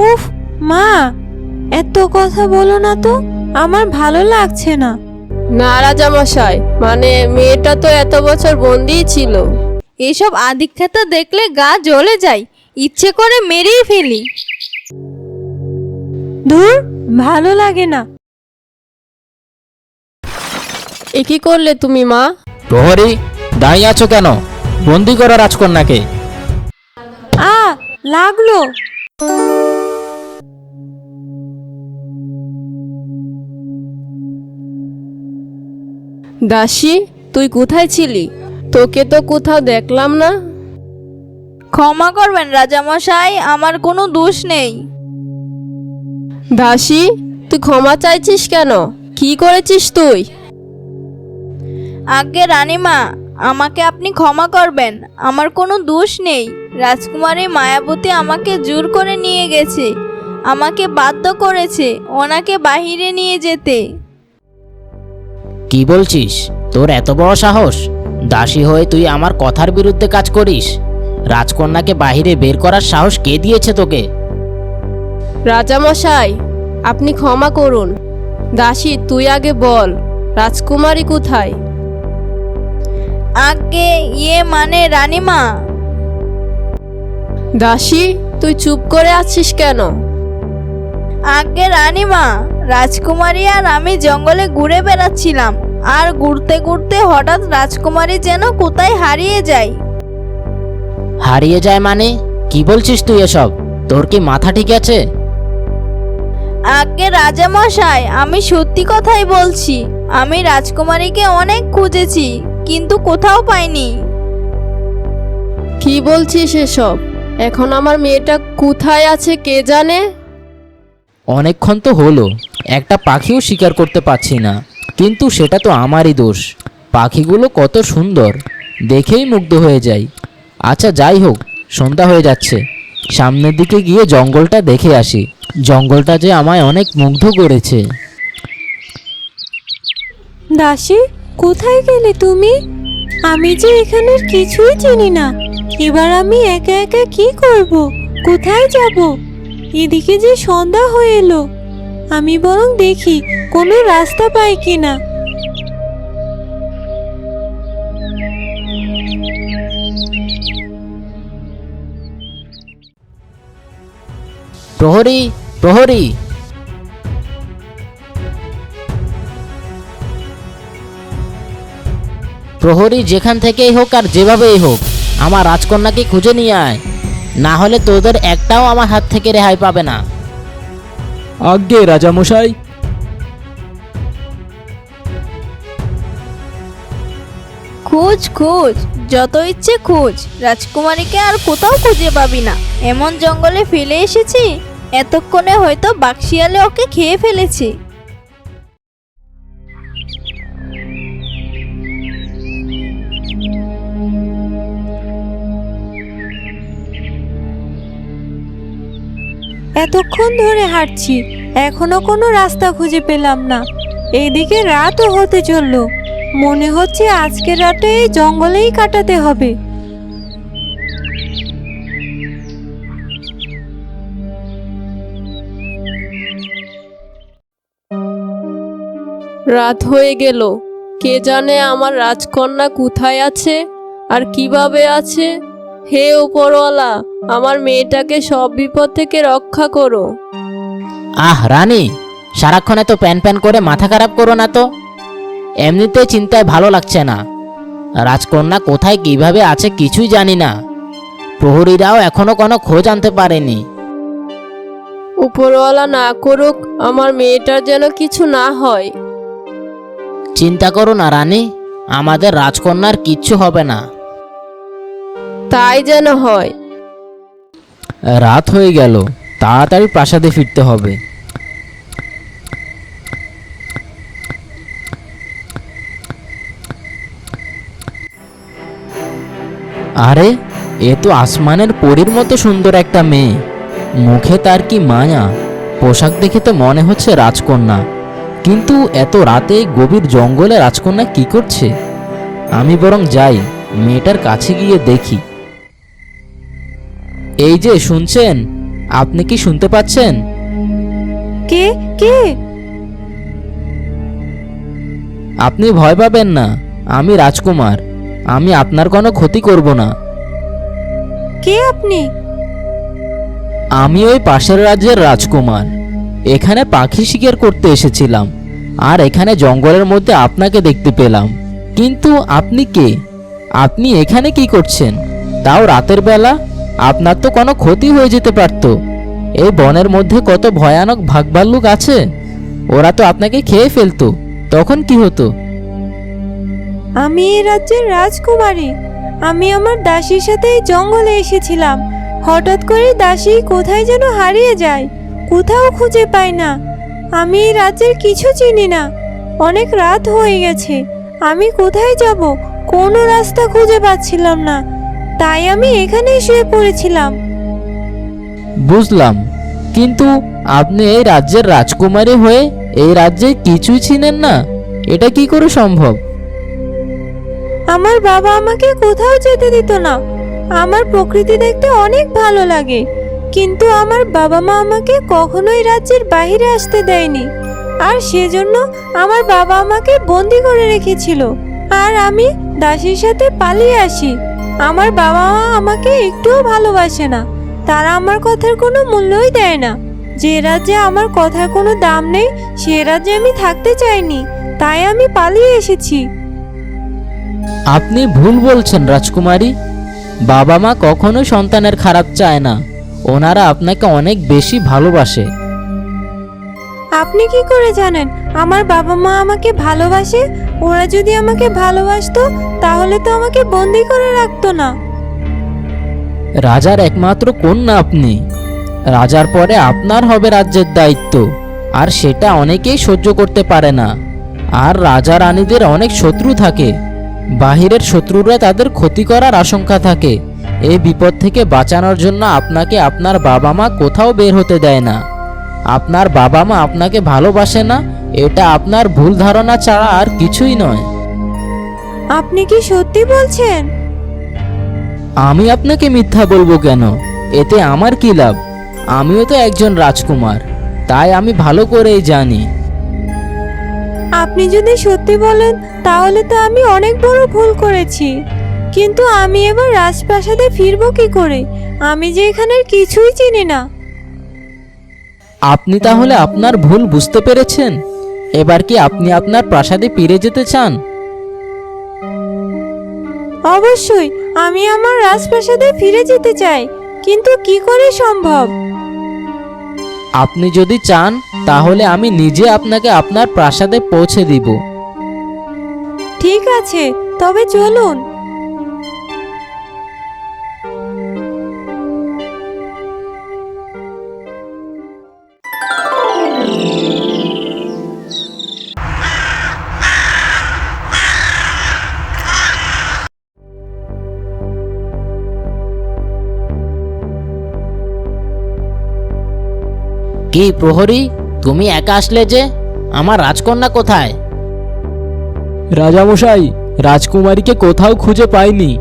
উফ মা এত কথা বলো না তো আমার ভালো লাগছে না। না রাজামশাই মানে মেয়েটা তো এত বছর বন্দিই ছিল। এসব আদিক্ষেত দেখলে গা জ্বলে যায় ইচ্ছে করে মেরেই ফেলি। ধুর ভালো লাগে না। এ কি করলে তুমি মা? প্রহরী দাঁড়িয়ে আছো কেন? বন্দি করো রাজকন্যাকে। আ লাগল। দাসী তুই কোথায় ছিলি? তোকে তো কোথাও দেখলাম না। ক্ষমা করবেন রাজামশাই আমার কোনো দোষ নেই। দাসী তুই ক্ষমা চাইছিস কেন? কি করেছিস তুই? আগে রানীমা আমাকে আপনি ক্ষমা করবেন আমার কোনো দোষ নেই। রাজকুমারী মায়াবতী আমাকে জোর করে নিয়ে গেছে আমাকে বাধ্য করেছে ওনাকে বাহিরে নিয়ে যেতে। কি বলছিস? তোর এত বড় সাহস? দাসী হয়ে তুই আমার কথার বিরুদ্ধে কাজ করিস? রাজকন্যাকে বাইরে বের করার সাহস কে দিয়েছে তোকে? রাজামশাই আপনি ক্ষমা করুন। দাসী তুই আগে বল রাজকুমারী কোথায়? আগে ইয়ে মানে রানীমা। দাসী তুই চুপ করে আছিস কেন? আগে রানীমা। রাজকুমারী আর আমি জঙ্গলে ঘুরে বেড়াচ্ছিলাম। আর ঘুরতে ঘুরতে হঠাৎ রাজকুমারী যেন কোথায় হারিয়ে যায়। হারিয়ে যায় মানে? কি বলছিস তুই এসব? তোর কি মাথা ঠিক আছে? আগে রাজামশাই আমি সত্যি কথাই বলছি আমি রাজকুমারীকে অনেক খুঁজেছি কিন্তু কোথাও পাইনি। কি বলছিস এসব? এখন আমার মেয়েটা কোথায় আছে কে জানে? অনেকক্ষণ তো হলো। একটা পাখিও শিকার করতে পারছি না। কিন্তু সেটা তো আমারই দোষ। পাখিগুলো কত সুন্দর। দেখেই মুগ্ধ হয়ে যাই। আচ্ছা যাই হোক, সন্ধ্যা হয়ে যাচ্ছে। সামনের দিকে গিয়ে জঙ্গলটা দেখে আসি। জঙ্গলটা যে আমায় অনেক মুগ্ধ করেছে। দাসী, কোথায় গেলে তুমি? আমি যে এখানের কিছুই চিনি না। এবার আমি একা একা কি করব? কোথায় যাব? এদিকে যে সন্ধ্যা হয়ে এলো। আমি বরং দেখি কোনো রাস্তা পাই কিনা। প্রহরী প্রহরী। প্রহরী যেখান থেকেই হোক আর যেভাবেই হোক, আমার রাজকন্যাকে খুঁজে নিয়ে আয়। না হলে তোদের একটাও আমার হাত থেকে রেহাই পাবে না। আজ্ঞে রাজামশাই। খোঁজ খোঁজ, যত ইচ্ছে খোঁজ। রাজকুমারীকে আর কোথাও খুঁজে পাবি না। এমন জঙ্গলে ফেলে এসেছি, এতক্ষণে হয়তো বাক্সিয়ালে ওকে খেয়ে ফেলেছে। এতক্ষণ ধরে হাঁটছি, এখনও কোনো রাস্তা খুঁজে পেলাম না। এইদিকে রাতও হতে চলল। মনে হচ্ছে আজকের রাতে এই জঙ্গলেই কাটাতে হবে। রাত হয়ে গেল। কে জানে আমার রাজকন্যা কোথায় আছে আর কীভাবে আছে? হে উপরওয়ালা আমার মেয়েটাকে সব বিপদ থেকে রক্ষা করো। আহ রানী সারাক্ষণ এত প্যান প্যান করে মাথা খারাপ করো না তো। এমনিতে চিন্তায় ভালো লাগছে না। রাজকন্যা কোথায় কীভাবে আছে কিছুই জানি না। প্রহরীরাও এখনও কোনো খোঁজ আনতে পারেনি। উপরওয়ালা না করুক আমার মেয়েটার যেন কিছু না হয়। চিন্তা করো না রানী আমাদের রাজকন্যার কিচ্ছু হবে না। তাই যেন হয়। রাত হয়ে গেল, তাড়াতাড়ি প্রাসাদে ফিরতে হবে। আরে, এ তো আসমানের পরীর মতো সুন্দর একটা মেয়ে। মুখে তার কি মায়া? পোশাক দেখে তো মনে হচ্ছে রাজকন্যা। কিন্তু এত রাতে গভীর জঙ্গলে রাজকন্যা কি করছে? আমি বরং যাই, মেয়েটার কাছে গিয়ে দেখি। এই যে শুনছেন আপনি কি শুনতে পাচ্ছেন? কে কে? আপনি ভয় পাবেন না আমি রাজকুমার আমি আপনার কোনো ক্ষতি করব না। কে আপনি? আমি ওই পাশের রাজ্যের রাজকুমার এখানে পাখি শিকার করতে এসেছিলাম আর এখানে জঙ্গলের মধ্যে আপনাকে দেখতে পেলাম। কিন্তু আপনি কে? আপনি এখানে কি করছেন? তাও রাতের বেলা? আপনার তো কোনো ক্ষতি হয়ে যেতে পারত। এই বনের মধ্যে কত ভয়ানক ভাগভাল্লুক আছে। ওরা তো আপনাকে খেয়ে ফেলতো। তখন কি হতো? আমি এই রাজ্যের রাজকুমারী। আমি আমার দাসীর সাথে এই জঙ্গলে এসেছিলাম। হঠাৎ করে দাসী কোথায় যেন হারিয়ে যায়। কোথাও খুঁজে পাই না। আমি এই রাজ্যের কিছু চিনি না। অনেক রাত হয়ে গেছে। আমি কোথায় যাব? কোনো রাস্তা খুঁজে পাচ্ছিলাম না। তাই আমি এখানেই শুয়ে পড়েছিলাম। বুঝলাম। কিন্তু আপনি এই রাজ্যের রাজকুমারী হয়ে এই রাজ্যে কিছুই ছিলেন না। এটা কি করে সম্ভব? আমার বাবা আমাকে কোথাও যেতে দিত না। আমার প্রকৃতি দেখতে অনেক ভালো লাগে। কিন্তু আমার বাবা মা আমাকে কখনোই রাজ্যের বাইরে আসতে দেয়নি। আর সেজন্য আমার বাবা আমাকে বন্দি করে রেখেছিল। আর আমি দাসীর সাথে পালিয়ে আসি। আমার বাবা মা আমাকে একটুও ভালোবাসে না। তারা আমার কথার কোনো মূল্যই দেয় না। যে রাজ্যে আমার কথার কোনো দাম নেই সে রাজ্যে আমি থাকতে চাইনি। তাই আমি পালিয়ে এসেছি। আপনি ভুল বলছেন রাজকুমারী। বাবা মা কখনো সন্তানের খারাপ চায় না। ওনারা আপনাকে অনেক বেশি ভালোবাসে। আপনি কি করে জানেন? আমার বাবা মা আমাকে ভালোবাসে ওরা যদি আমাকে ভালোবাসতো, তাহলে তো আমাকে বন্দি করে রাখতো না। রাজার একমাত্র কন্যা আপনি। রাজার পরে আপনার হবে রাজ্যের দায়িত্ব, আর সেটা অনেকেই সহ্য করতে পারে না। আর রাজা রানীদের অনেক শত্রু থাকে। বাহিরের শত্রুরা তাদের ক্ষতি করার আশঙ্কা থাকে। এই বিপদ থেকে বাঁচানোর জন্য আপনাকে আপনার বাবা মা কোথাও বের হতে দেয় না। আপনার বাবা মা আপনাকে ভালোবাসে না এটা আপনার ভুল ধারণা ছাড়া আর কিছুই নয়। আপনি কি সত্যি বলছেন? আমি আপনাকে মিথ্যা বলব কেন? এতে আমার কি লাভ? আমিও তো একজন রাজকুমার তাই আমি ভালো করেই জানি। আপনি যদি সত্যি বলেন তাহলে তো আমি অনেক বড় ভুল করেছি। কিন্তু আমি এবার রাজপ্রাসাদে ফিরবো কি করে? আমি যে এখানের কিছুই চিনি না। আপনি তাহলে আপনার ভুল বুঝতে পেরেছেন? এবার কি আপনি আপনার প্রাসাদে ফিরে যেতে চান? অবশ্যই আমি আমার রাজপ্রাসাদে ফিরে যেতে চাই কিন্তু কি করে সম্ভব? আপনি যদি চান তাহলে আমি নিজে আপনাকে আপনার প্রাসাদে পৌঁছে দিব। ঠিক আছে তবে চলুন। কি প্রহরী তুমি একা আসলে যে? আমার রাজকন্যা কোথায়? রাজামশাই রাজকুমারীকে কোথাও খুঁজে পাইনি।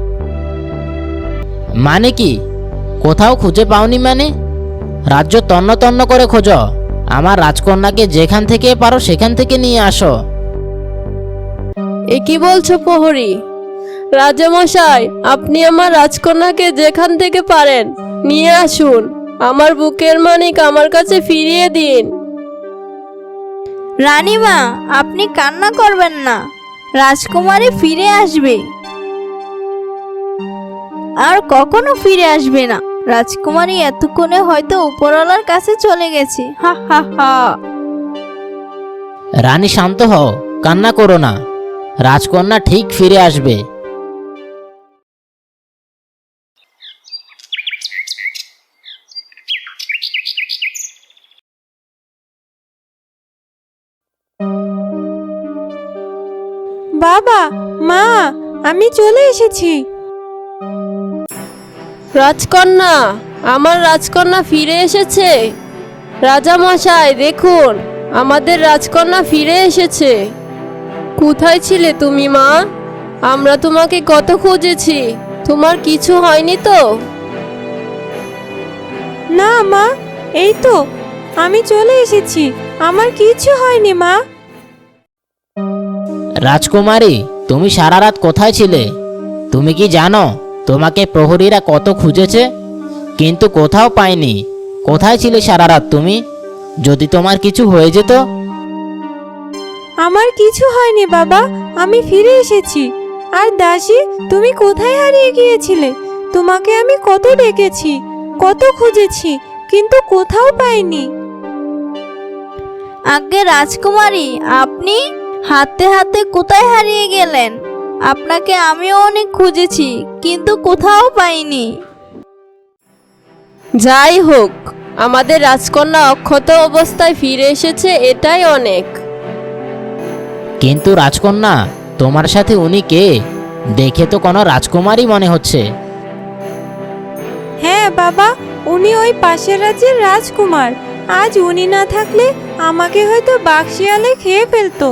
মানে কি? কোথাও খুঁজে পাওনি মানে? রাজ্য তন্ন তন্ন করে খোঁজো। আমার রাজকন্যাকে যেখান থেকে পারো সেখান থেকে নিয়ে আসো। এ কি বলছো প্রহরী? রাজামশাই আপনি আমার রাজকন্যাকে যেখান থেকে পারেন নিয়ে আসুন। আমার বুকের মানিক আমার কাছে ফিরিয়ে দিন। রানীমা আপনি কান্না করবেন না। রাজকুমারী ফিরে আসবে। আর কখনো ফিরে আসবে না। রাজকুমারী এতক্ষণে হয়তো উপরওয়ালার কাছে চলে গেছে। হা হা হা। রানী শান্ত হও কান্না করো না। রাজকন্যা ঠিক ফিরে আসবে। বাবা মা আমি চলে এসেছি। রাজকন্যা আমার রাজকন্যা ফিরে এসেছে। রাজামশাই দেখুন আমাদের রাজকন্যা ফিরে এসেছে। কোথায় ছিলে তুমি মা? আমরা তোমাকে কত খুঁজেছি তোমার কিছু হয়নি তো? না মা এই তো আমি চলে এসেছি আমার কিছু হয়নি মা। রাজকুমারী তুমি সারা রাত কোথায় ছিলে? তুমি কি জানো তোমাকে প্রহরীরা কত খুঁজেছে? কিন্তু কোথাও পায়নি। কোথায় ছিলে সারা রাত তুমি? যদি তোমার কিছু হয়ে যেত? আমার কিছু হয়নি বাবা আমি ফিরে এসেছি। আর দাসী তুমি কোথায় হারিয়ে গিয়েছিলে? তোমাকে আমি কত ডেকেছি কত খুঁজেছি কিন্তু কোথাও পাইনি। আগে রাজকুমারী আপনি? হাতে হাতে কোথায় হারিয়ে গেলেন? আপনাকে আমিও অনেক খুঁজেছি কিন্তু কোথাও পাইনি। যাই হোক আমাদের রাজকন্যা অক্ষত অবস্থায় ফিরে এসেছে এটাই অনেক। কিন্তু রাজকন্যা তোমার সাথে উনি কে? দেখে তো কোনো রাজকুমারী মনে হচ্ছে। হ্যাঁ বাবা উনি ওই পাশের রাজ্যের রাজকুমার। আজ উনি না থাকলে আমাকে হয়তো বাক্সিয়ালে খেয়ে ফেলতো।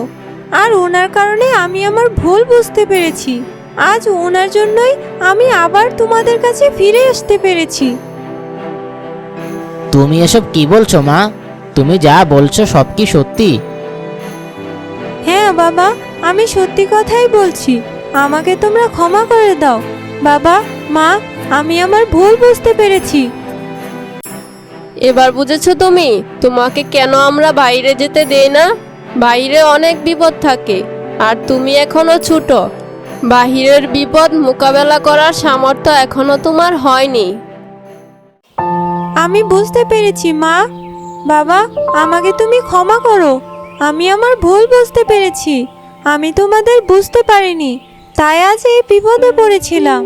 আর ওনার কারণে আমি আমার ভুল বুঝতে পেরেছি। আজ ওনার জন্যই আমি আবার তোমাদের কাছে ফিরে আসতে পেরেছি। তুমি এসব কি বলছো মা? তুমি যা বলছো সব কি সত্যি? হ্যাঁ বাবা আমি সত্যি কথাই বলছি। আমাকে তোমরা ক্ষমা করে দাও। বাবা মা আমি আমার ভুল বুঝতে পেরেছি। এবার বুঝেছ তুমি? তোমাকে কেন আমরা বাইরে যেতে দেই না? বাইরে অনেক বিপদ থাকে আর তুমি এখনও ছোট। বাহিরের বিপদ মোকাবেলা করার সামর্থ্য এখনও তোমার হয়নি। আমি বুঝতে পেরেছি মা। বাবা আমাকে তুমি ক্ষমা করো। আমি আমার ভুল বুঝতে পেরেছি। আমি তোমাদের বুঝতে পারিনি তাই আজ এই বিপদে পড়েছিলাম।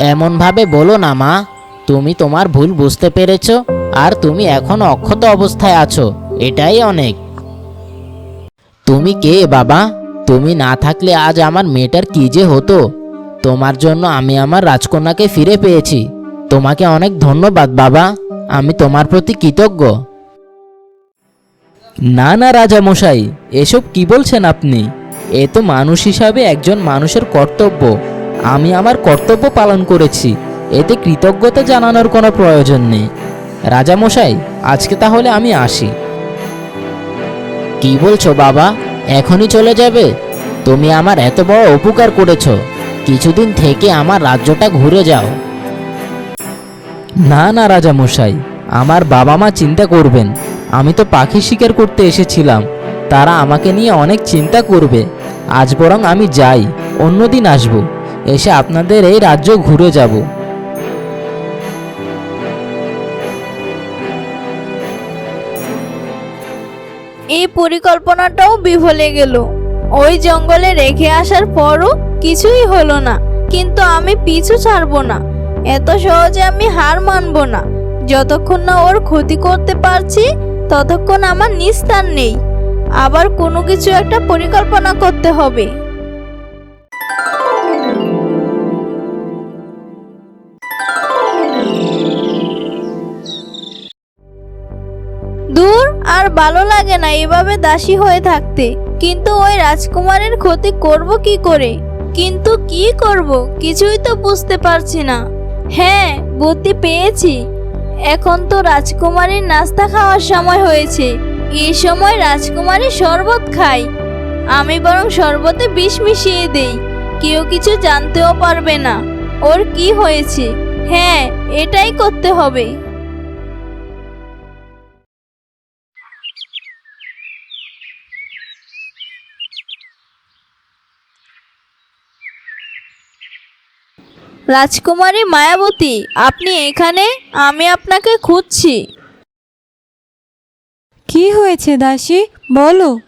এমনভাবে বলো না মা। তুমি তোমার ভুল বুঝতে পেরেছ আর তুমি এখন অক্ষত অবস্থায় আছো। এটাই অনেক। তুমি কে বাবা? তুমি না থাকলে আজ আমার মেয়েটার কি যে হতো? তোমার জন্য আমি আমার রাজকন্যাকে ফিরে পেয়েছি। তোমাকে অনেক ধন্যবাদ বাবা। আমি তোমার প্রতি কৃতজ্ঞ। না না রাজা মশাই, এসব কি বলছেন আপনি? এ তো মানুষ হিসাবে একজন মানুষের কর্তব্য। আমি আমার কর্তব্য পালন করেছি। এতে কৃতজ্ঞতা জানানোর কোনো প্রয়োজন নেই। রাজামশাই আজকে তাহলে আমি আসি। কি বলছো বাবা? এখনই চলে যাবে? তুমি আমার এত বড় উপকার করেছ। কিছুদিন থেকে আমার রাজ্যটা ঘুরে যাও। না না রাজা মশাই আমার বাবা মা চিন্তা করবেন। আমি তো পাখি শিকার করতে এসেছিলাম। তারা আমাকে নিয়ে অনেক চিন্তা করবে। আজ বরং আমি যাই, অন্যদিন আসব। এসে আপনাদের এই রাজ্য ঘুরে যাব। পরিকল্পনাটাও বিফলে গেল। ওই জঙ্গলে রেখে আসার পরও কিছুই হলো না, কিন্তু আমি পিছু ছাড়ব না। এত সহজে আমি হার মানব না। যতক্ষণ না ওর ক্ষতি করতে পারছি, ততক্ষণ আমার নিস্তার নেই। আবার কোনো কিছু একটা পরিকল্পনা করতে হবে। ভালো লাগে না এভাবে দাসী হয়ে থাকতে। কিন্তু ওই রাজকুমারের ক্ষতি করব কি করে? কিন্তু কি করব? কিছুই তো বুঝতে পারছি না। হ্যাঁ বুদ্ধি পেয়েছি। এখন তো রাজকুমারীর নাস্তা খাওয়ার সময় হয়েছে। এই সময় রাজকুমারী শরবত খায়। আমি বরং শরবতে বিষ মিশিয়ে দেই। কেউ কিছু জানতেও পারবে না। ওর কি হয়েছে? হ্যাঁ এটাই করতে হবে। রাজকুমারী মায়াবতী আপনি এখানে? আমি আপনাকে খুঁজছি। কি হয়েছে দাসী? বলো।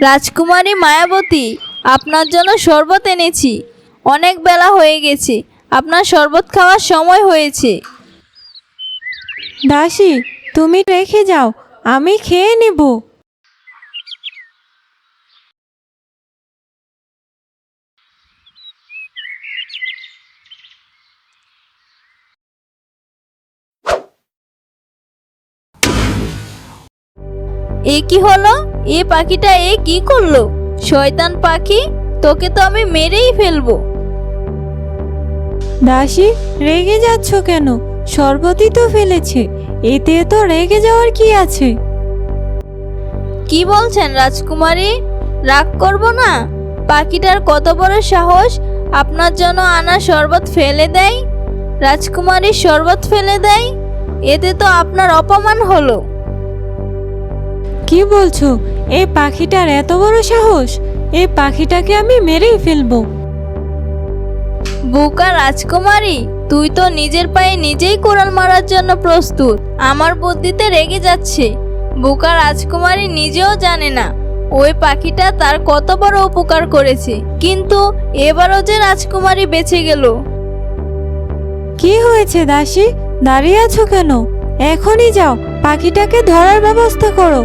রাজকুমারী মায়াবতী আপনার জন্য শরবত এনেছি। অনেক বেলা হয়ে গেছে। আপনার শরবত খাওয়ার সময় হয়েছে। দাসী তুমি রেখে যাও। আমি খেয়ে নেব। এ কি হলো? এ পাখিটা এ কি করল? শয়তান পাখি তোকে তো আমি মেরেই ফেলব। দাসী রেগে যাচ্ছ কেন? শরবতই তো ফেলেছে। এতে তো রেগে যাওয়ার কি আছে? কি বলছেন রাজকুমারী? রাগ করব না? পাখিটার কত বড় সাহস আপনার জন্য আনা শরবত ফেলে দেয়? রাজকুমারী শরবত ফেলে দেয়? এতে তো আপনার অপমান হলো। কি বলছো? এই পাখিটার এত বড় সাহস? এই পাখিটাকে আমি মেরেই ফেলব। বুকা রাজকুমারী তুই তো নিজের পায়ে নিজেই কোরাল মারার জন্য প্রস্তুত। আমার বুদ্ধিতে রেগে যাচ্ছে। বুকা রাজকুমারী নিজেও জানে না ওই পাখিটা তার কত বড় উপকার করেছে। কিন্তু এবারও যে রাজকুমারী বেঁচে গেল। কি হয়েছে দাসী? দাঁড়িয়ে আছো কেন? এখনই যাও পাখিটাকে ধরার ব্যবস্থা করো।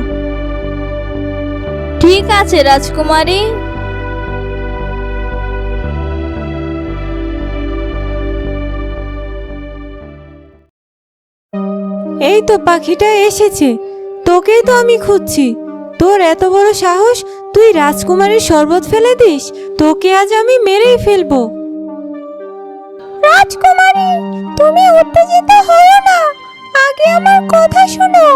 ঠিক আছে রাজকুমারী। এই তো পাখিটা এসেছে। তোকেই তো আমি খুঁজছি। তোর এত বড় সাহস তুই রাজকুমারীর শরবত ফেলে দিস? তোকে আজ আমি মেরেই ফেলব। রাজকুমারী তুমি উত্তেজিত হও না। আগে আমার কথা শোনো।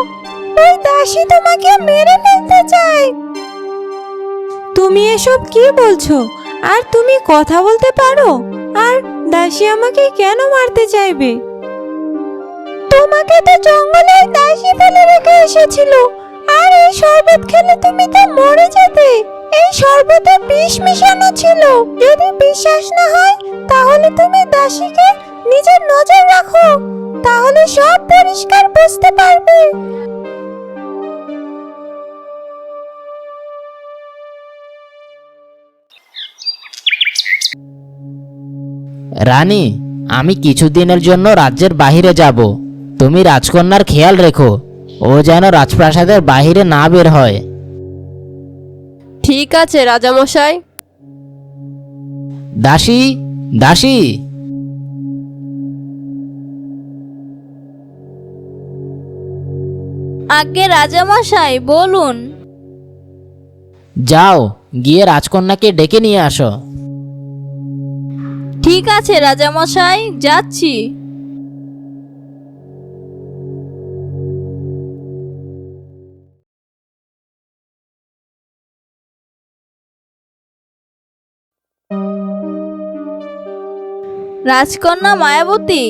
ওই দাসী তোমাকে মেরে ফেলতে চায়। তুমি এসব কি বলছো? আর তুমি কথা বলতে পারো? আর দাসী আমাকে কেন মারতে চাইবে? তোমাকে তো জঙ্গলে দাসী ফেলে রেখে এসেছিল। আর এই শরবত খেলে তুমি তো মরে যেতে। এই শরবতে বিষ মিশানো ছিল। যদি বিশ্বাস না হয়, তাহলে তুমি দাসীকে নিজের নজর রাখো। তাহলে সব পরিষ্কার বুঝতে পারবে। রানী আমি কিছুদিনের জন্য রাজ্যের বাইরে যাব। তুমি রাজকন্যার খেয়াল রেখো ও যেন রাজপ্রাসাদের বাইরে না বের হয়। ঠিক আছে রাজামশাই। দাসী দাসী। আগে রাজামশাই বলুন। যাও গিয়ে রাজকন্যাকে ডেকে নিয়ে আসো। ঠিক আছে রাজামশাই যাচ্ছি। রাজকন্যা মায়াবতী।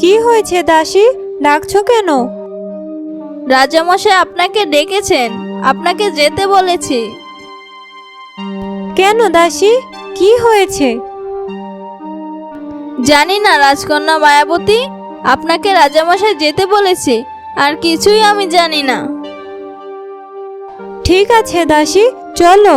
কি হয়েছে দাসী? ডাকছো কেন? রাজামশাই আপনাকে ডেকেছেন আপনাকে যেতে বলেছে। কেন দাসী? কি হয়েছে? জানি না রাজকন্যা মায়াবতী। আপনাকে রাজামশাই যেতে বলেছে আর কিছুই আমি জানি না। ঠিক আছে দাসী চলো।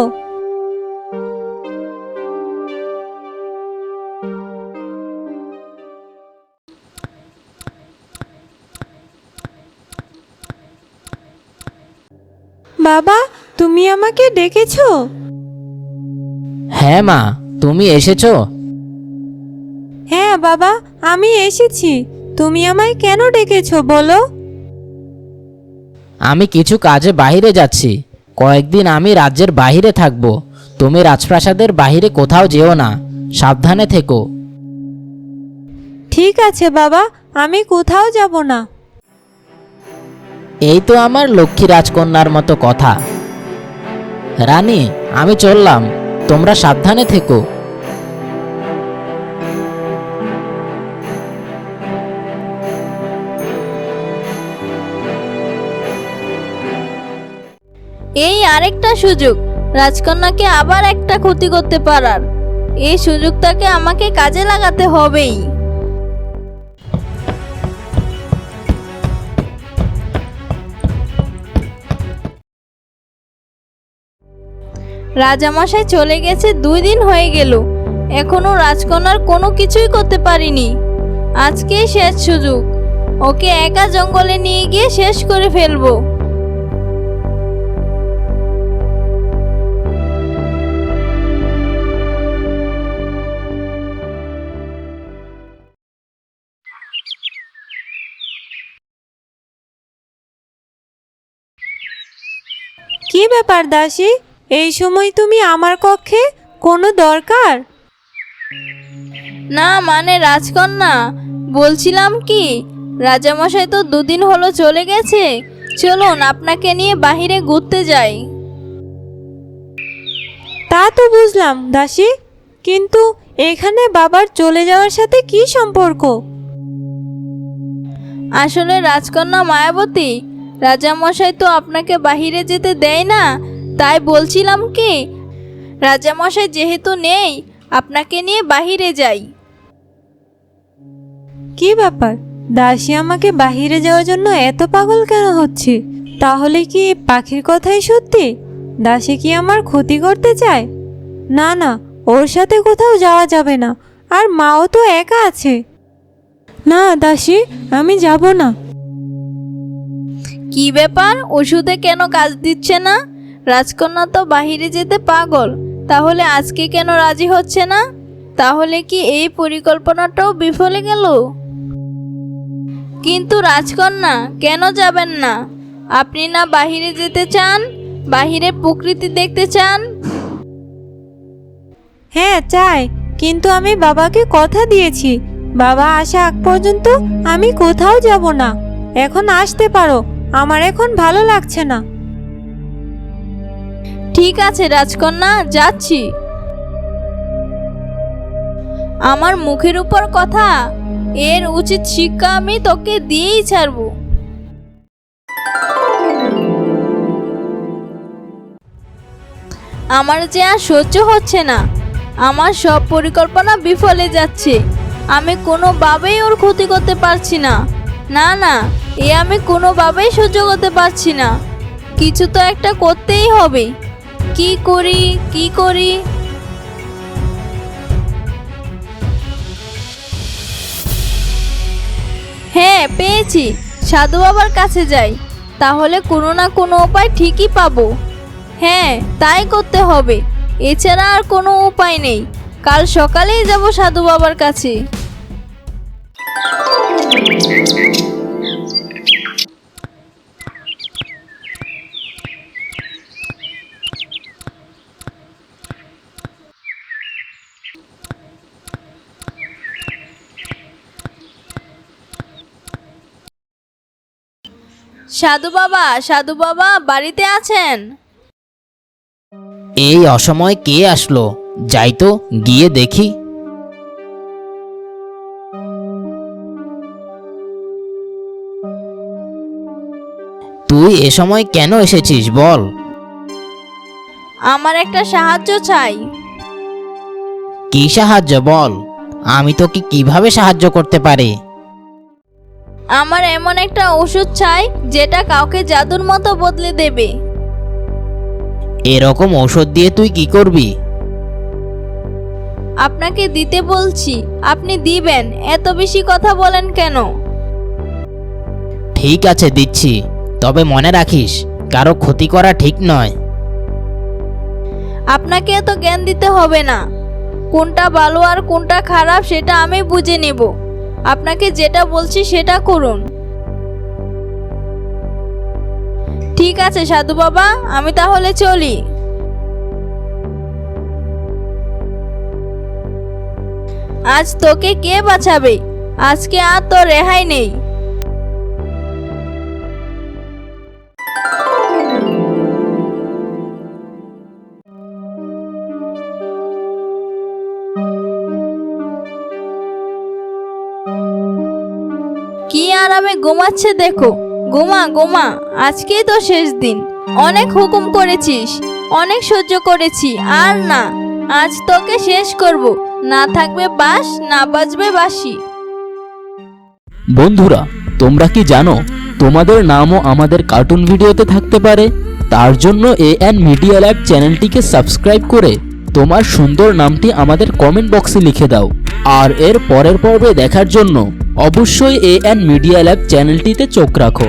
বাবা তুমি আমাকে ডেকেছো? হ্যাঁ মা তুমি এসেছ? হ্যাঁ বাবা আমি এসেছি। তুমি আমায় কেন ডেকেছো বলো? আমি কিছু কাজে বাইরে যাচ্ছি। কয়েকদিন আমি রাজ্যের বাইরে থাকব। তুমি রাজপ্রাসাদের বাইরে কোথাও যেও না। সাবধানে থেকো। ঠিক আছে বাবা আমি কোথাও যাব না। এই তো আমার লক্ষ্মী রাজকন্যার মতো কথা। রানী আমি চললাম। তোমরা সাবধানে থেকো। এই আরেকটা সুযোগ, রাজকন্যাকে আবার একটা ক্ষতি করতে পারার। এই সুযোগটাকে আমাকে কাজে লাগাতে হবেই। রাজামশাই চলে গেছে, দুই দিন হয়ে গেল। এখনও রাজকন্যার কোনো কিছুই করতে পারিনি। আজকেই শেষ সুযোগ। ওকে একা জঙ্গলে নিয়ে গিয়ে শেষ করে ফেলব। কি ব্যাপার দাসী? এই সময় তুমি আমার কক্ষে কোনো দরকার? না মানে রাজকন্যা বলছিলাম কি রাজামশাই তো দুদিন হলো চলে গেছে। চলুন আপনাকে নিয়ে বাহিরে ঘুরতে যাই। তা তো বুঝলাম দাসী। কিন্তু এখানে বাবার চলে যাওয়ার সাথে কি সম্পর্ক? আসলে রাজকন্যা মায়াবতী রাজামশাই তো আপনাকে বাহিরে যেতে দেয় না তাই বলছিলাম কি রাজামশাই যেহেতু নেই আপনাকে নিয়ে বাহিরে যাই। কি ব্যাপার? দাসী আমাকে বাহিরে যাওয়ার জন্য এত পাগল কেন হচ্ছে? তাহলে কি পাখির কথাই সত্যি? দাসী কি আমার ক্ষতি করতে চায়? না না ওর সাথে কোথাও যাওয়া যাবে না আর মাও তো একা আছে। না দাসী আমি যাব না। কি ব্যাপার? ওষুধে কেন কাজ দিচ্ছে না? রাজকন্যা তো বাহিরে যেতে পাগল, তাহলে আজকে কেন রাজি হচ্ছে না? তাহলে কি এই পরিকল্পনাটাও বিফলে গেল? কিন্তু রাজকন্যা, কেন যাবেন না? আপনি না বাহিরে যেতে চান? বাহিরে প্রকৃতি দেখতে চান? হ্যাঁ চাই। কিন্তু আমি বাবাকে কথা দিয়েছি। বাবা আসা আগ পর্যন্ত আমি কোথাও যাব না। এখন আসতে পারো। আমার এখন ভালো লাগছে না। ঠিক আছে, রাজকন্যা, যাচ্ছি। আমার মুখের উপর কথা, এর উচিত শিক্ষা আমি তোকে দিয়েই ছাড়বো। আমার যে আর সহ্য হচ্ছে না, আমার সব পরিকল্পনা বিফলে যাচ্ছে। আমি কোনোভাবেই ওর ক্ষতি করতে পারছি না। না না, এ আমি কোনোভাবেই সহ্য করতে পারছি না। কিছু তো একটা করতেই হবে। কি করি কি করি? হ্যাঁ পেয়েছি। সাধু বাবার কাছে যাই। তাহলে কোনো না কোনো উপায় ঠিকই পাবো। হ্যাঁ তাই করতে হবে। এছাড়া আর কোনো উপায় নেই। কাল সকালেই যাব সাধু বাবার কাছে। সাধু বাবা সাধু বাবা বাড়িতে আছেন? এই অসময় কে আসলো? যাই তো গিয়ে দেখি। তুই এ সময় কেন এসেছিস বল। আমার একটা সাহায্য চাই। কি সাহায্য বল? আমি তোকে কীভাবে সাহায্য করতে পারি? আমার এমন একটা ওষুধ চাই যেটা কাউকে জাদুর মতো বদলে দেবে। এরকম ওষুধ দিয়ে তুই কি করবি? আপনাকে দিতে বলছি আপনি দিবেন এত বেশি কথা বলেন কেন? ঠিক আছে দিচ্ছি তবে মনে রাখিস কারও ক্ষতি করা ঠিক নয়। আপনাকে এত জ্ঞান দিতে হবে না। কোনটা ভালো আর কোনটা খারাপ সেটা আমি বুঝে নেব। আপনাকে যেটা বলছি সেটা করুন। ঠিক আছে, সাধু বাবা, আমি তাহলে চলি। আজ তোকে কে বাঁচাবে? আজকে আর তো রেহাই নেই। কি আরামে ঘুমাচ্ছে দেখো। ঘুমা ঘুমা, আজকেই তো শেষ দিন। অনেক হুকুম করেছিস, অনেক সহ্য করেছি, আর না, আজ তোকে শেষ করব। না থাকবে বাস না বাজবে বাসি বন্ধুরা, তোমরা কি জানো, তোমাদের নামও আমাদের কার্টুন ভিডিওতে থাকতে পারে? তার জন্য এ অ্যান মিডিয়া ল্যাব চ্যানেলটিকে সাবস্ক্রাইব করে তোমার সুন্দর নামটি আমাদের কমেন্ট বক্সে লিখে দাও। আর এর পরের পর্বে দেখার জন্য অবশ্যই এ অ্যান্ড মিডিয়া ল্যাব চ্যানেলটিতে চোখ রাখো।